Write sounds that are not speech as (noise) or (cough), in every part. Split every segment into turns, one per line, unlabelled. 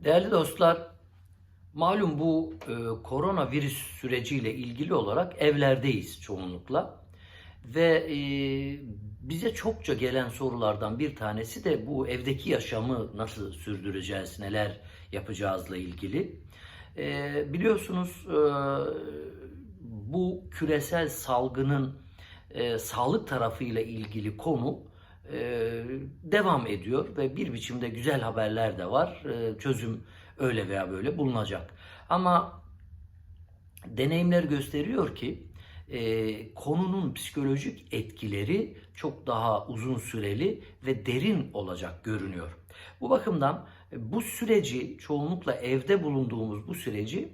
Değerli dostlar, malum bu e, koronavirüs süreciyle ilgili olarak evlerdeyiz çoğunlukla. Ve e, bize çokça gelen sorulardan bir tanesi de bu evdeki yaşamı nasıl sürdüreceğiz, neler yapacağızla ilgili. E, biliyorsunuz e, bu küresel salgının e, sağlık tarafıyla ilgili konu devam ediyor ve bir biçimde güzel haberler de var. E, çözüm öyle veya böyle bulunacak. Ama deneyimler gösteriyor ki e, konunun psikolojik etkileri çok daha uzun süreli ve derin olacak görünüyor. Bu bakımdan e, bu süreci çoğunlukla evde bulunduğumuz bu süreci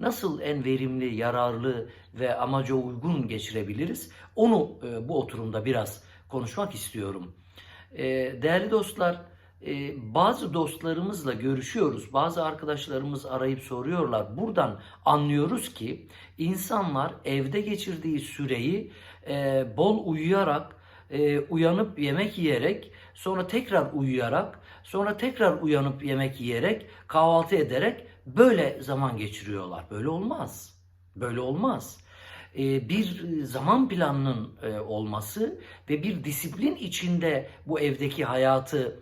nasıl en verimli, yararlı ve amaca uygun geçirebiliriz? Onu e, bu oturumda biraz konuşmak istiyorum. E, değerli dostlar, e, bazı dostlarımızla görüşüyoruz. Bazı arkadaşlarımız arayıp soruyorlar. Buradan anlıyoruz ki insanlar evde geçirdiği süreyi e, bol uyuyarak, e, uyanıp yemek yiyerek, sonra tekrar uyuyarak, sonra tekrar uyanıp yemek yiyerek, kahvaltı ederek böyle zaman geçiriyorlar. Böyle olmaz. Böyle olmaz bir zaman planının e, olması ve bir disiplin içinde bu evdeki hayatı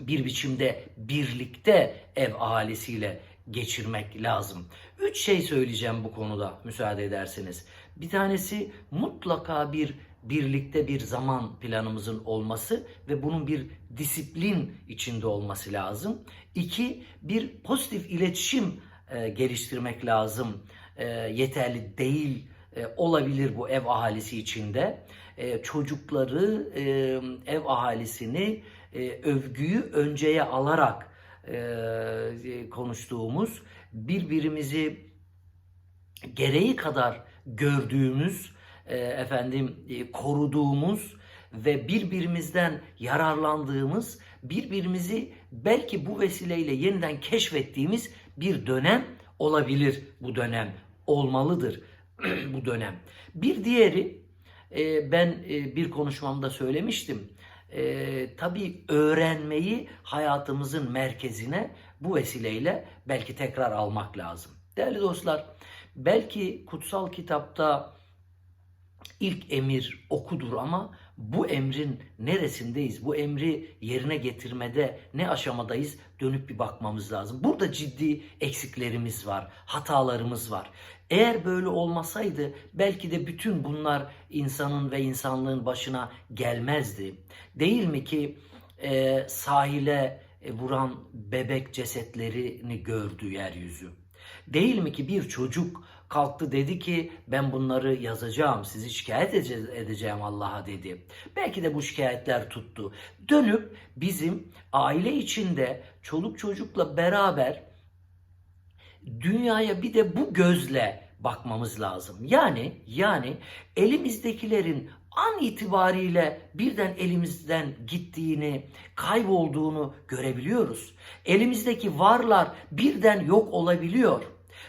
bir biçimde birlikte ev ahalisiyle geçirmek lazım. Üç şey söyleyeceğim bu konuda müsaade ederseniz. Bir tanesi mutlaka bir birlikte bir zaman planımızın olması ve bunun bir disiplin içinde olması lazım. İki, bir pozitif iletişim e, geliştirmek lazım. E, yeterli değil e, olabilir bu ev ahalisi içinde. E, çocukları, e, ev ahalisini e, övgüyü önceye alarak e, konuştuğumuz, birbirimizi gereği kadar gördüğümüz, e, efendim e, koruduğumuz ve birbirimizden yararlandığımız, birbirimizi belki bu vesileyle yeniden keşfettiğimiz bir dönem olabilir bu dönem. Olmalıdır (clears throat) bu dönem. Bir diğeri e, ben e, bir konuşmamda söylemiştim. E, tabii öğrenmeyi hayatımızın merkezine bu vesileyle belki tekrar almak lazım. Değerli dostlar, belki kutsal kitapta ilk emir okudur ama bu emrin neresindeyiz? Bu emri yerine getirmede ne aşamadayız? Dönüp bir bakmamız lazım. Burada ciddi eksiklerimiz var, hatalarımız var. Eğer böyle olmasaydı belki de bütün bunlar insanın ve insanlığın başına gelmezdi. Değil mi ki e, sahile vuran bebek cesetlerini gördü yeryüzü? Değil mi ki bir çocuk kalktı dedi ki ben bunları yazacağım sizi şikayet edeceğim Allah'a dedi. Belki de bu şikayetler tuttu. Dönüp bizim aile içinde çoluk çocukla beraber dünyaya bir de bu gözle bakmamız lazım. Yani yani elimizdekilerin an itibariyle birden elimizden gittiğini, kaybolduğunu görebiliyoruz. Elimizdeki varlar birden yok olabiliyor.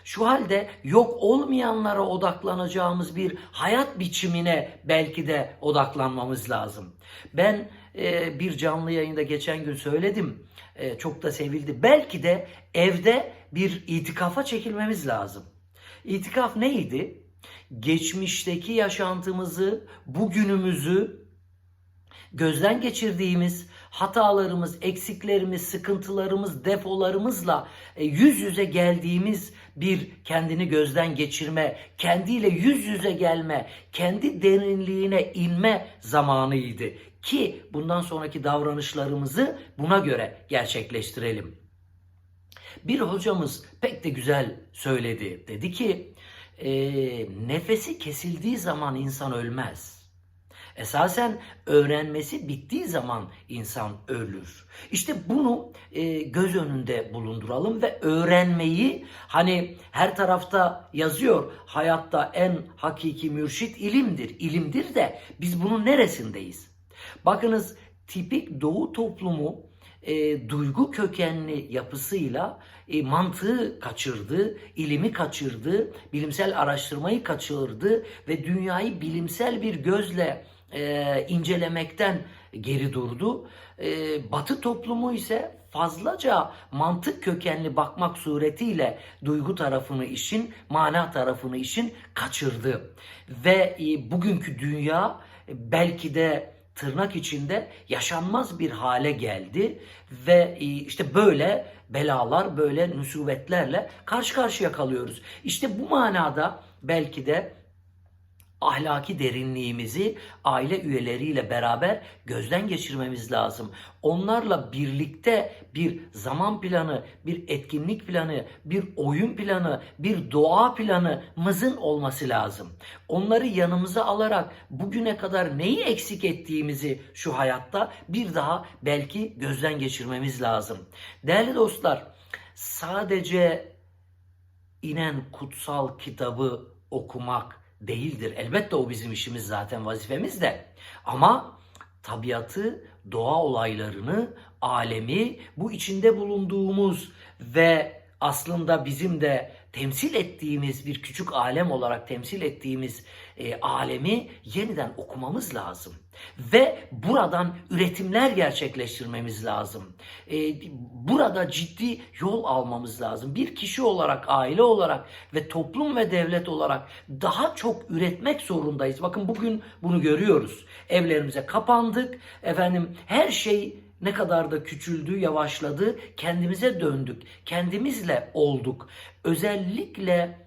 Şu halde yok olmayanlara odaklanacağımız bir hayat biçimine belki de odaklanmamız lazım. Ben e, bir canlı yayında geçen gün söyledim. E, çok da sevildi. Belki de evde bir itikafa çekilmemiz lazım. İtikaf neydi? Geçmişteki yaşantımızı, bugünümüzü gözden geçirdiğimiz hatalarımız, eksiklerimiz, sıkıntılarımız, defolarımızla e, yüz yüze geldiğimiz bir kendini gözden geçirme, kendiyle yüz yüze gelme, kendi derinliğine inme zamanıydı ki bundan sonraki davranışlarımızı buna göre gerçekleştirelim. Bir hocamız pek de güzel söyledi. Dedi ki e, nefesi kesildiği zaman insan ölmez. Esasen öğrenmesi bittiği zaman insan ölür. İşte bunu e, göz önünde bulunduralım ve öğrenmeyi hani her tarafta yazıyor hayatta en hakiki mürşit ilimdir. İlimdir de biz bunun neresindeyiz? Bakınız tipik doğu toplumu e, duygu kökenli yapısıyla e, mantığı kaçırdı, ilimi kaçırdı, bilimsel araştırmayı kaçırdı ve dünyayı bilimsel bir gözle e, incelemekten geri durdu. E, batı toplumu ise fazlaca mantık kökenli bakmak suretiyle duygu tarafını işin, mana tarafını işin kaçırdı. Ve e, bugünkü dünya e, belki de tırnak içinde yaşanmaz bir hale geldi ve e, işte böyle belalar, böyle nusubetlerle karşı karşıya kalıyoruz. İşte bu manada belki de ahlaki derinliğimizi aile üyeleriyle beraber gözden geçirmemiz lazım. Onlarla birlikte bir zaman planı, bir etkinlik planı, bir oyun planı, bir doğa planımızın olması lazım. Onları yanımıza alarak bugüne kadar neyi eksik ettiğimizi şu hayatta bir daha belki gözden geçirmemiz lazım. Değerli dostlar, sadece inen kutsal kitabı okumak değildir. Elbette o bizim işimiz zaten vazifemiz de. Ama tabiatı, doğa olaylarını, alemi, bu içinde bulunduğumuz ve aslında bizim de temsil ettiğimiz bir küçük alem olarak temsil ettiğimiz e, alemi yeniden okumamız lazım. Ve buradan üretimler gerçekleştirmemiz lazım. E, burada ciddi yol almamız lazım. Bir kişi olarak, aile olarak ve toplum ve devlet olarak daha çok üretmek zorundayız. Bakın bugün bunu görüyoruz. Evlerimize kapandık. Efendim her şey ne kadar da küçüldü, yavaşladı. Kendimize döndük. Kendimizle olduk. Özellikle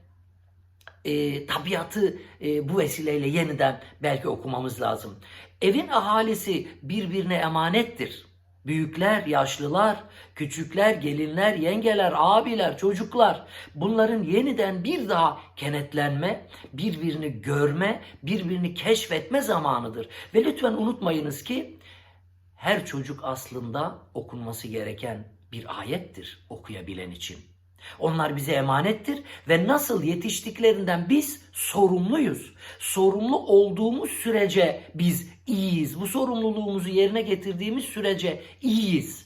e, tabiatı e, bu vesileyle yeniden belki okumamız lazım. Evin ahalisi birbirine emanettir. Büyükler, yaşlılar, küçükler, gelinler, yengeler, abiler, çocuklar bunların yeniden bir daha kenetlenme, birbirini görme, birbirini keşfetme zamanıdır. Ve lütfen unutmayınız ki her çocuk aslında okunması gereken bir ayettir okuyabilen için. Onlar bize emanettir ve nasıl yetiştiklerinden biz sorumluyuz. Sorumlu olduğumuz sürece biz iyiyiz. Bu sorumluluğumuzu yerine getirdiğimiz sürece iyiyiz.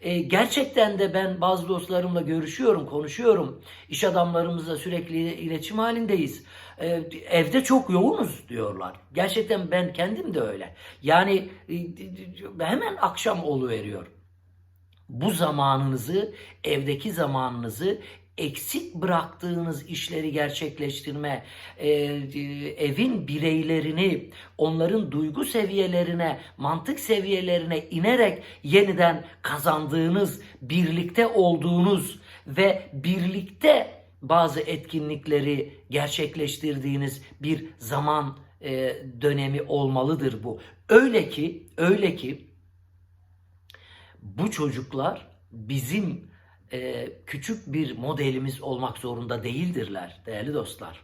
E, gerçekten de ben bazı dostlarımla görüşüyorum, konuşuyorum. İş adamlarımızla sürekli iletişim halindeyiz. E, evde çok yoğunuz diyorlar. Gerçekten ben kendim de öyle. Yani e, hemen akşam oluveriyor bu zamanınızı, evdeki zamanınızı eksik bıraktığınız işleri gerçekleştirme, e, evin bireylerini, onların duygu seviyelerine, mantık seviyelerine inerek yeniden kazandığınız, birlikte olduğunuz ve birlikte bazı etkinlikleri gerçekleştirdiğiniz bir zaman e, dönemi olmalıdır bu. Öyle ki, öyle ki bu çocuklar bizim e, küçük bir modelimiz olmak zorunda değildirler değerli dostlar.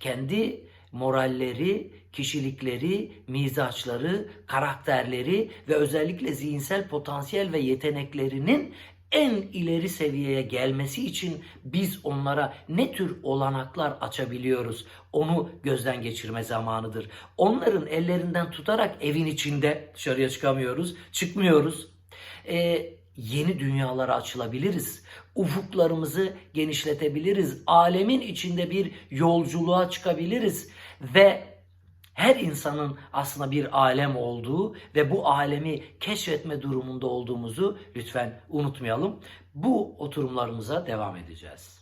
Kendi moralleri, kişilikleri, mizaçları, karakterleri ve özellikle zihinsel potansiyel ve yeteneklerinin en ileri seviyeye gelmesi için biz onlara ne tür olanaklar açabiliyoruz? Onu gözden geçirme zamanıdır. Onların ellerinden tutarak evin içinde dışarıya çıkamıyoruz, çıkmıyoruz e, yeni dünyalara açılabiliriz. Ufuklarımızı genişletebiliriz. Alemin içinde bir yolculuğa çıkabiliriz ve her insanın aslında bir alem olduğu ve bu alemi keşfetme durumunda olduğumuzu lütfen unutmayalım. Bu oturumlarımıza devam edeceğiz.